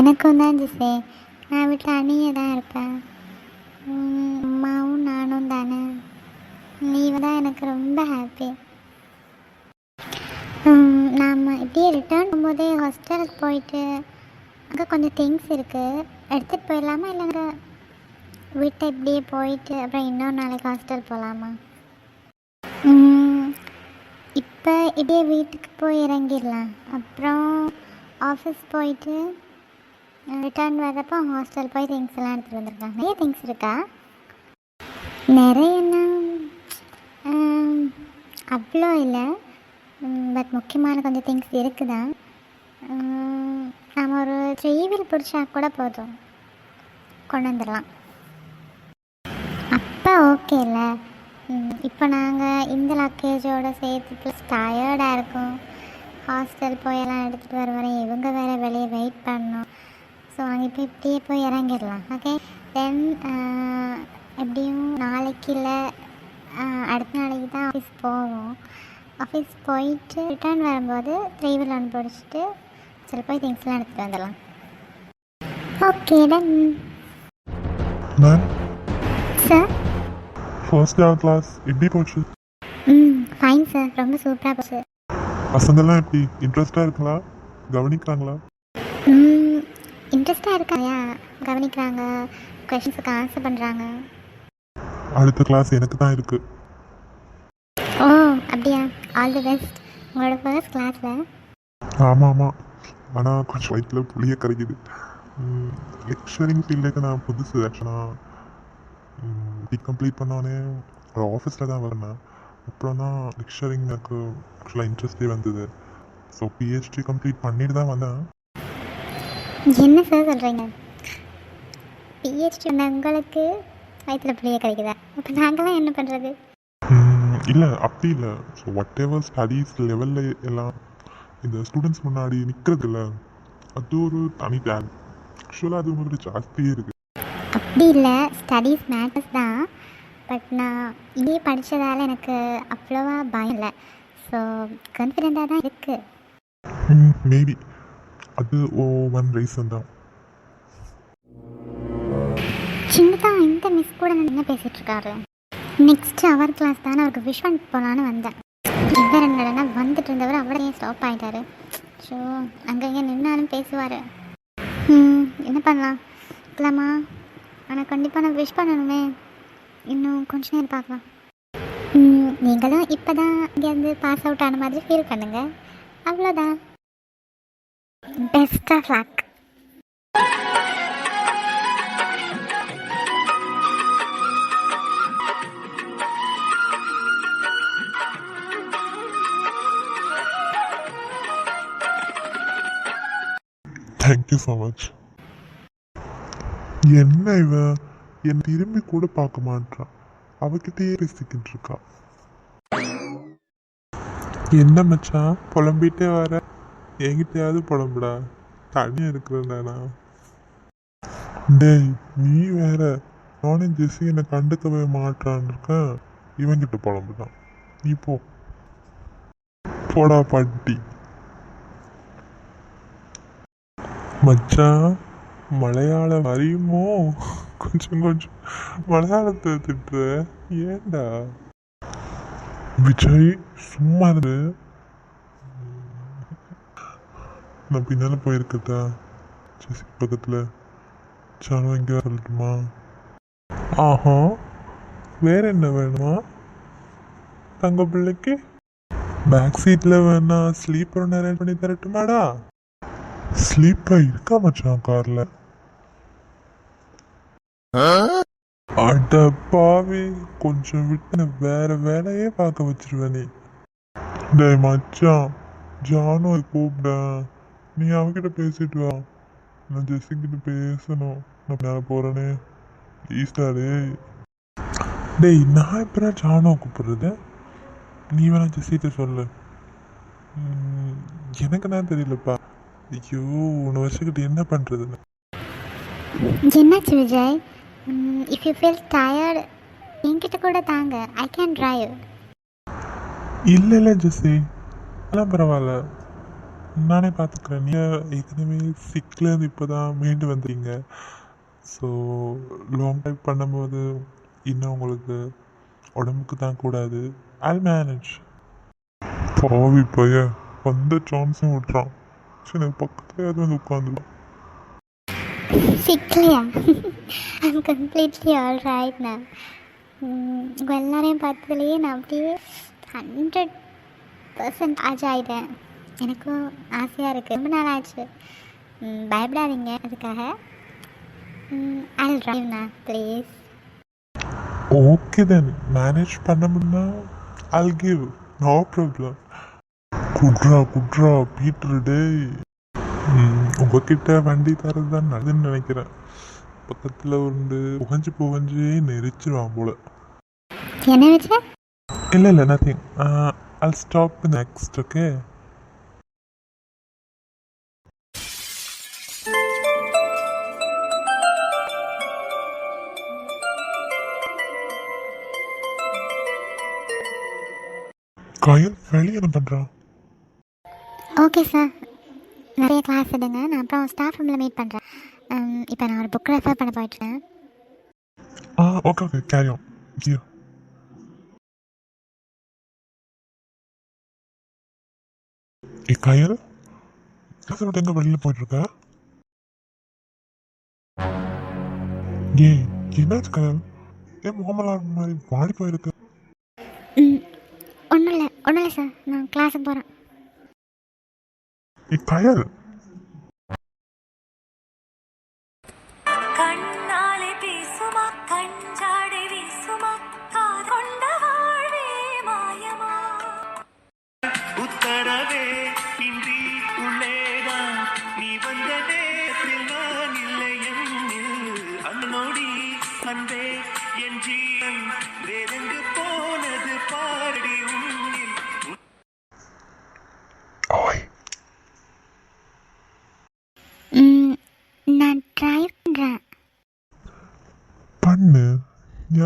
எனக்கும் தான் ஜிசே நான் வீட்டில் அணியே தான் இருப்பேன். உம், அம்மாவும் நானும் தானே. நீ தான் எனக்கு ரொம்ப ஹாப்பி நாம் இப்படியே ரிட்டர்ன் போகும்போதே ஹாஸ்டலுக்கு போயிட்டு அங்கே கொஞ்சம் திங்ஸ் இருக்குது எடுத்துகிட்டு போயிடலாமா இல்லைங்க வீட்டை இப்படியே போயிட்டு அப்புறம் இன்னொரு நாளைக்கு ஹாஸ்டல் போகலாமா இப்போ இப்படியே வீட்டுக்கு போய் இறங்கிடலாம். அப்புறம் ஆஃபீஸ் போயிட்டு ரிட்டர்ன் வர்றப்போ ஹாஸ்டல் போய் திங்ஸ் எல்லாம் எடுத்துகிட்டு வந்திருக்காங்க. நிறைய திங்ஸ் இருக்கா? நிறையன்னா அவ்வளோ இல்லை. பட் முக்கியமான கொஞ்சம் திங்ஸ் இருக்குதா? ஆம், ஒரு ட்ரெய்வில் பிடிச்சா கூட போதும். கொண்டு வந்துடலாம். அப்போ ஓகே இல்லை. இப்போ நாங்கள் இந்த லக்கேஜோடு சேர்த்து ப்ளஸ் டயர்டாக இருக்கும். ஹாஸ்டல் போயெல்லாம் எடுத்துகிட்டு வர இவங்க வேறு வெளியே வெயிட் பண்ணணும் ஸோ அங்கே இப்போ இப்படியே போய் இறங்கிடலாம். ஓகே தென் எப்படியும் நாளைக்கு இல்லை அடுத்த நாளைக்கு தான் ஆஃபீஸ் போவோம். ஆஃபீஸ் போயிட்டு ரிட்டர்ன் வரும்போது த்ரீ வீல் ஒன்று பிடிச்சிட்டு சரி போய் திங்ஸ்லாம் எடுத்துகிட்டு வந்துடலாம். Okay done ma'am sir first day class எப்படி போச்சு? ம் ஃபைன் சார் ரொம்ப சூப்பராக போச்சு. பசங்கெல்லாம் எப்படி? இன்ட்ரெஸ்டாக இருக்கலாம் கவனிக்கிறாங்களா? ம் இன்ட்ரெஸ்டாக இருக்காயா கவனிக்கிறாங்க கொஷின்ஸுக்கு ஆன்சர் பண்ணுறாங்க அடுத்த கிளாஸ் எனக்கு தான் இருக்குது ஓ அப்படியா? ஆல் தி பெஸ்ட் உங்களோட ஃபர்ஸ்ட் கிளாஸில் ஆமாம் ஆமாம் ஆனால் கொஞ்சம் வயிற்றில் புளிய கரைக்குது. லெக்சரிங் ஃபீல்டுக்கு நான் புதுசு ஆக்சுவலாக டி கம்ப்ளீட் பண்ணோடனே ஒரு ஆஃபீஸில் தான் வரேன் அப்புறம் தான் லெக்சரிங் எனக்கு ஆக்சுவலாக இன்ட்ரெஸ்டே வந்தது. ஸோ பிஹெச்டி கம்ப்ளீட் பண்ணிட்டு தான் வந்தேன். என்ன சார் சொல்கிறீங்க பிஹெச்டி பண்ண உங்களுக்கு வயிற்றுல புளிய கிடைக்குதா? அப்போ நாங்களாம் என்ன பண்ணுறது இல்லை அப்படி இல்லை. ஸோ வாட் எவர் ஸ்டடீஸ் லெவலில் எல்லாம் இந்த ஸ்டூடெண்ட்ஸ் முன்னாடி நிற்கிறது இல்லை அது ஒரு தனி டேலண்ட் ஆக்சுவலாக அது உங்களுக்கு ஜாஸ்தியே இருக்குது அப்படி இல்லை. ஸ்டடீஸ் மேட்டர்ஸ் தான். பட் நான் இதே படித்ததால் எனக்கு அவ்வளோவா பயம் இல்லை. ஸோ கான்ஃபிடெண்ட்டாக தான் இருக்குது மேபி அது ஓ ஒன் ரீசன் தான். சின்னதா இந்த மிஸ் கூட நான் என்ன பேசிட்டு இருக்காரு? நெக்ஸ்ட் அவர் கிளாஸ் தானே அவருக்கு விஷ் பண்ணி போகலான்னு வந்தேன். இவர் என்னடனா வந்துட்டு இருந்தவர் அவரே ஸ்டாப் ஆயிட்டாரு. ஸோ அங்கங்கே நின்னாலும் பேசுவார். ம் என்ன பண்ணலாம்? இருக்கலாமா? ஆனால் கண்டிப்பாக நான் விஷ் பண்ணணுமே. இன்னும் கொஞ்ச நேரம் பார்க்கலாம். ம், நீங்களும் இப்போ தான் இங்கேருந்து பாஸ் அவுட் ஆன மாதிரி ஃபீல் பண்ணுங்கள் அவ்வளோதான் best of luck thank you so much என்ன இவ? என் திரும்பி கூட பார்க்க மாட்டான் அவகிட்டயே பேசிக்கிட்டு இருக்கா. என்ன மச்சான்? புலம்பிட்டே வர. என்கிட்டயாவது புலம்புடா தனியாக இருக்கிறேன்டா டேய் நீ வேற. நானும் ஜெஸ்ஸி என்னை கண்டுக்கவே மாட்டான்னு இருக்கேன் இவன்கிட்ட புலம்புதான் நீ போ. போடா பாட்டி. மச்சான் மலையாளம் அறியுமோ? கொஞ்சம் கொஞ்சம். மலையாளத்தை திட்டுற. ஏண்டா விஜய் சும்மா இரு. நான் பின்னால் போயிருக்கட்டா சசி பக்கத்தில். சாணம் இங்கே சொல்லட்டுமா ஆஹா. வேற என்ன வேணுமா? தங்க பிள்ளைக்கு? பேக் சீட்டில் வேணா ஸ்லீப்பர் அரேஞ்ச் பண்ணி தரட்டுமாடா? ஸ்லீப்பர் இருக்கா மச்சான் காரில் அட பாவி. கொஞ்சம் விட்டு வேற வேலையே பார்க்க வச்சிருவ நீ. டே மச்சான் ஜானு கூப்பிட. நீ அவகிட்ட பேசிட்டு வா. நான் ஜெஸ்ஸி கிட்ட பேசணும். நான் மேலே போறேனே. ப்ளீஸ்டா டேய் டேய் நான் எப்படா ஜானோ கூப்பிடுறது? நீ வேணா ஜெஸ்ஸிட்ட சொல்லு. எனக்கு நான் தெரியலப்பா. ஐயோ உன்னை வச்சுக்கிட்டு என்ன பண்ணுறதுன்னு என்னாச்சு Vijay? If you feel tired வச்சுட்டு கூட தாங்க. ஐ கேன் டிரைவ் இல்லை இல்லை ஜெஸ்ஸி அதெல்லாம் பரவாயில்ல. நானே பார்த்துக்கிறேன். நீங்கள் ஏற்கனவே சிக்லேருந்து இப்போ தான் மீண்டு வந்தீங்க ஸோ லாங் டைம் பண்ணும்போது இன்னும் உங்களுக்கு உடம்புக்கு தான் கூடாது. ஐ மேனேஜ் பாவி பைய வந்த சான்ஸும் விட்றான் சரி எனக்கு பக்கத்துலேயாவது வந்து உட்காந்துடும் சிக்கலையா? ஐம் கம்ப்ளீட்லி ஆல் ரைட் நான் உங்கள் எல்லாரையும் பார்த்ததுலேயே நான் அப்படியே ஹண்ட்ரட் பர்சன்ட் ஆஜ் ஆகிட்டேன் எனக்கும் ஆசையாக இருக்குது ரொம்ப நாள் ஆச்சு. பயப்படாதீங்க. அதுக்காக ஐ ட்ரைவ்ண்ணா ப்ளீஸ் ஓகே தென் மேனேஜ் பண்ண முடியும்னா I'll give. நோ ப்ராப்ளம் குட்ரா குட்ரா பீட்ரு டேய். ம், உங்ககிட்ட வண்டி தரது தான் நல்லதுன்னு நினைக்கிறேன். பக்கத்தில் வந்து புகஞ்சு புகஞ்சு நெரிச்சிருவான் போல. என்ன இல்லை இல்லை nothing I'll stop next okay Kayal வெளியே என்ன பண்ணுறான் ஓகே சார் நிறைய கிளாஸ் எடுங்க. நான் அப்புறம் ஸ்டாஃப் ரூமில் மீட் பண்ணுறேன் இப்போ நான் ஒரு புக் ரெஃபர் பண்ண போயிட்டுருக்கேன். ஆ okay okay carry on here A Kayal class விட்டு எங்க வெளியில் போயிட்டு இருக்க ஏய் என்னாச்சு கயல்? ஏன் முகமலா மாதிரி வாடி போயிருக்கு. ஒன்றும் இல்லை சார் நான் கிளாஸுக்கு போகிறேன் கயல்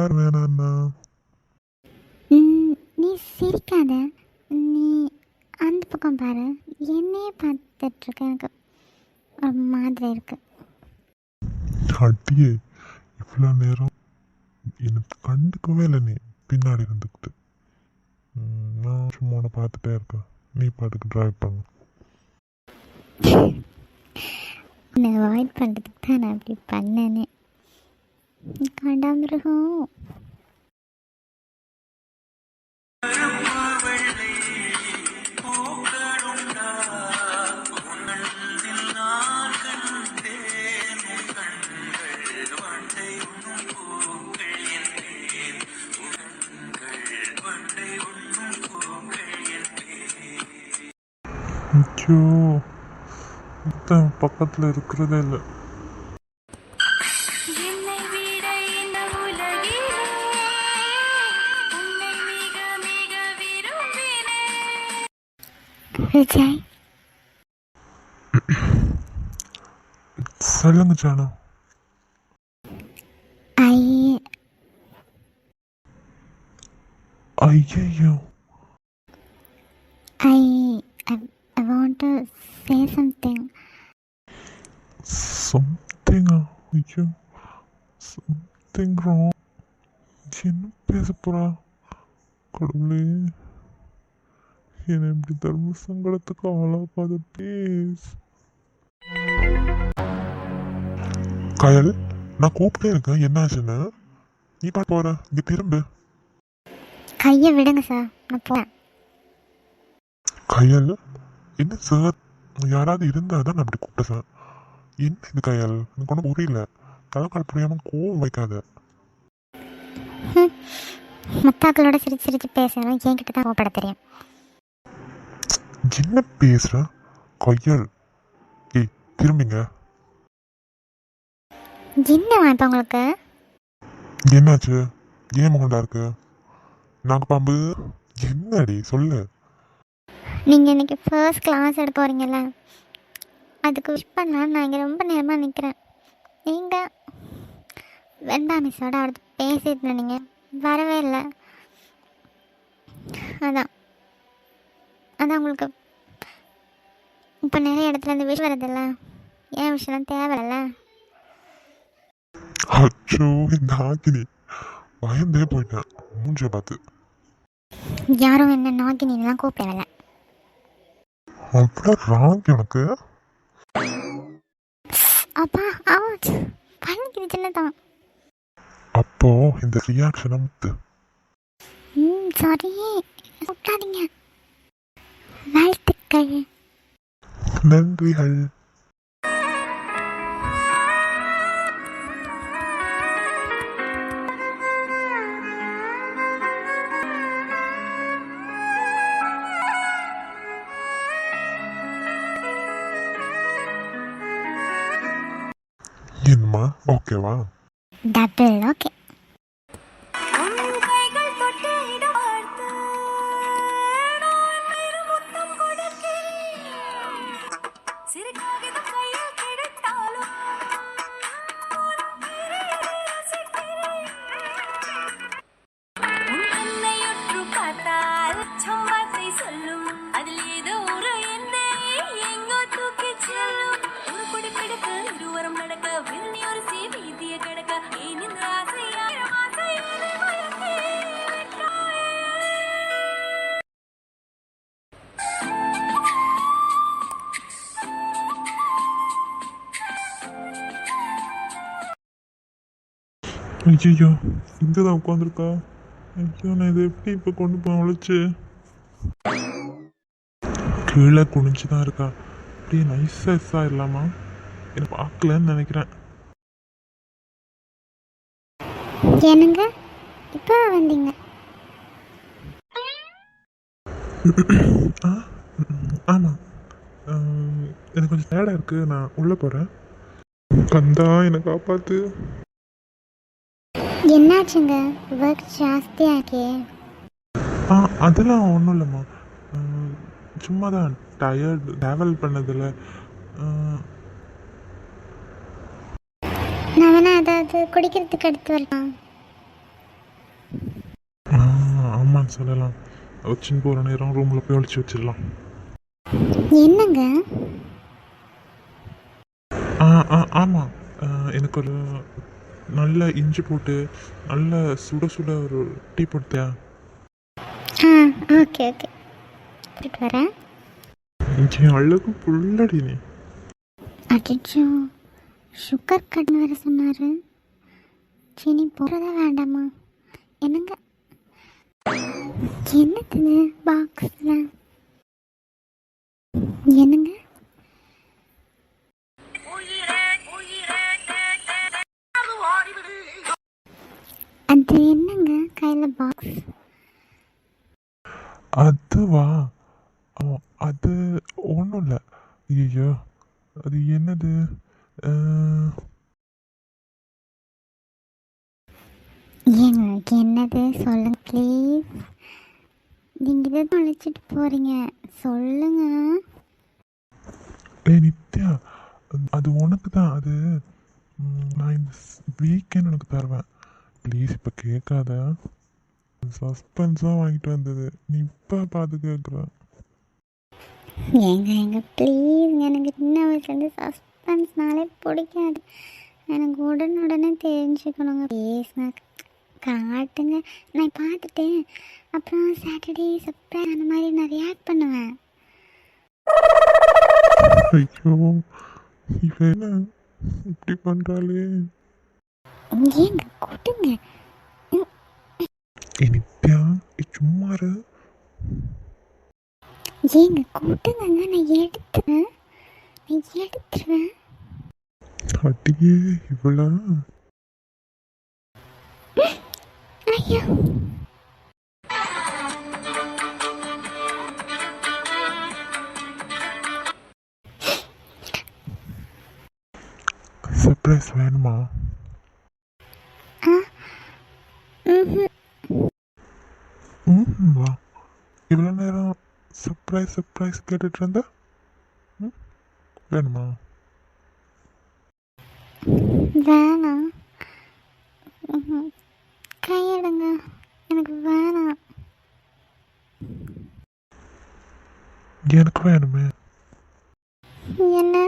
யார் வேணான்னா ம், நீ சிரிக்காத. நீ அந்த பக்கம் பாரு. என்னையே பார்த்துட்ருக்க எனக்கு ஒரு மாதிரி இருக்கு. அடியே இவ்வளோ நேரம் எனக்கு கண்டுக்கவே இல்லை நீ. பின்னாடி இருந்துக்கிட்டு. நான் சும்மா உன்னை பார்த்துட்டே இருக்கேன். நீ பாட்டுக்கு ட்ரைவ் பண்ணு. உன்னை அவாய்ட் பண்ணுறதுக்கு தான் நான் அப்படி பண்ணேனே. காண்டாமிருகம். ஐயோ பக்கத்தில் இருக்கிறதே இல்லை. விஜய் சொல்லுங்க ஜானு ஐ ஐயோ I I want to say something சம்திங்கா ஐயோ சம்திங் ராங் என்ன பேச போறா கடவுளே என்னை இப்படி தர்ம சங்கடத்துக்கு ஆளாக்காத ப்ளீஸ் கயல் நான் கூப்பிட்டே இருக்கேன். என்னாச்சுன்னு நீ பாட்டு போற. இங்க திரும்பு. கையை விடுங்க சார் நான் போகிறேன் கயல் என்ன சார் யாராவது இருந்தா தான் நான் அப்படி கூப்பிட்டேன் சார் என்ன இது கயல்? எனக்கு ஒன்றும் புரியல. தலைக்கால் புரியாம கோவம் வைக்காத. முத்தாக்களோட சிரிச்சு சிரிச்சு பேசுகிறோம் என்கிட்ட தான் கோப்பட தெரியும். என்ன பேசுற? கையல். ஏய் திரும்பிங்க. என்னவா இப்போ உங்களுக்கு? என்னாச்சு? ஏன் முகண்டா இருக்கு? நாங்க பாம்பு. என்னடி? சொல்லு. நீங்கள் இன்னைக்கு ஃபர்ஸ்ட் கிளாஸ் எடுக்க போகிறீங்கல்ல அதுக்கு விஷ் பண்ணலான்னு நான் இங்கே ரொம்ப நேரமாக நிற்கிறேன் நீங்கள் வெண்டா மிஸ்ஸோட அடுத்து பேசிட்டு இருந்தீங்க. வரவே இல்லை. அதான். அதான் உங்களுக்கு இப்போ நிறைய இடத்துல இந்த விஷயம் வருதில்ல ஏன் விஷயம்லாம் தேவையில்ல அச்சோ இந்த ஆக்கினி பயந்தே போயிட்டேன். மூஞ்ச பார்த்து. யாரும் என்ன நாகினிலாம் கூப்பிடவில்லை. அவ்வளோ ராங்கி உனக்கு? அப்பா அவுட் பண்ணிக்குது சின்னதான் அப்போ இந்த ரியாக்ஷனை முத்து. ம் sorry கூப்பிடாதீங்க. 泣いてかえ。なんぐいはる。Nhìn má, ok quá. Double ok. ஐயோ இங்கே தான் உட்காந்துருக்கா ஐயோ நான் இதை எப்படி இப்போ கொண்டு போய் உழைச்சு கீழே குனிஞ்சு தான் இருக்கா. அப்படியே நைஸாக எஸ் ஆயிடலாமா என்னை பார்க்கலன்னு நினைக்கிறேன். என்னங்க? இப்போ வந்தீங்க. ஆ ஆமாம் ஆம், எனக்கு கொஞ்சம் டயர்டாக இருக்குது நான் உள்ளே போகிறேன் கந்தா என்னை காப்பாற்று என்னாச்சுங்க? ஒர்க் ஜாஸ்தியாக்கே ஆ அதெல்லாம் ஒன்றும் இல்லைம்மா. சும்மா தான் டயர்டு ட்ராவல் பண்ணதில். நான் வேணா ஏதாவது குடிக்கிறதுக்கு எடுத்து வரலாம் ஆமான்னு சொல்லலாம். வச்சுன்னு போகிற நேரம் ரூமில் போய் ஒழிச்சு வச்சிடலாம். என்னங்க? ஆ ஆ ஆமாம் எனக்கு ஒரு நல்ல இஞ்சி போட்டு நல்ல சுட சுட ஒரு டீ போட்டியா ஆ ஓகே ஓகே போயிட்டு வரேன். என் அழகு புள்ளடி நீ. அடிச்சோ சுகர் கட்னு வேற சொன்னார். சீனி போடுறதா வேண்டாமா? என்னங்க? என்னது பாக்ஸில் என்னங்க? அது என்னங்க? கையில் பாக்ஸ் அதுவா? அது ஒன்றும் இல்லை. ஐயோ அது என்னது? எனக்கு என்னது? சொல்லுங்க ப்ளீஸ் நீங்கள் இதை தான் அழைச்சிட்டு போகிறீங்க சொல்லுங்க. ஏய் நித்யா அது- உனக்கு தான் அது நான் இந்த வீக்கெண்ட் உனக்கு தருவேன். ப்ளீஸ் இப்போ கேட்காத. சஸ்பென்ஸாக வாங்கிட்டு வந்தது. நீ இப்போ பார்த்து கேட்குற ஏங்க எங்க ப்ளீஸ் எனக்கு சின்ன வயசுலேருந்து சஸ்பென்ஸ்னாலே பிடிக்காது. எனக்கு உடனுடனே தெரிஞ்சுக்கணுங்க. ப்ளீஸ்ங்க காட்டுங்க. நான் பார்த்துட்டேன். அப்புறம் சாட்டர்டே சர்ப்ரைஸ் அந்த மாதிரி நான் ரியாக்ட் பண்ணுவேன். ஐயோ இவ என்ன இப்படி பண்ணுறாளே ஏங்க நித்யா ஏய், சும்மா இரு. ஏங்க கூட்டுங்க நான் எடுத்துவேன் நான் எடுத்துருவேன் அடியே இவ்வளோ ஐயோ. சர்ப்ரைஸ் வேணுமா? ம் வா இவ்வளோ நேரம் சர்ப்ரைஸ் சர்ப்ரைஸ் கேட்டுட்டு இருந்தா ம்? வேணுமா? வேணாம் கையெடுங்க. எனக்கு வேணாம் எனக்கு வேணுமே. என்ன?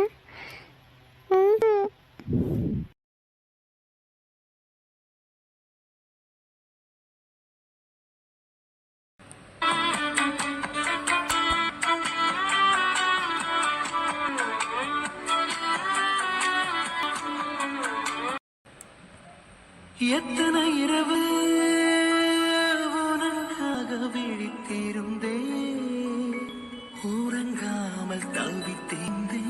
எத்தனை இரவு நன்றாக விழித்திருந்தே உறங்காமல் தவித்தேந்தே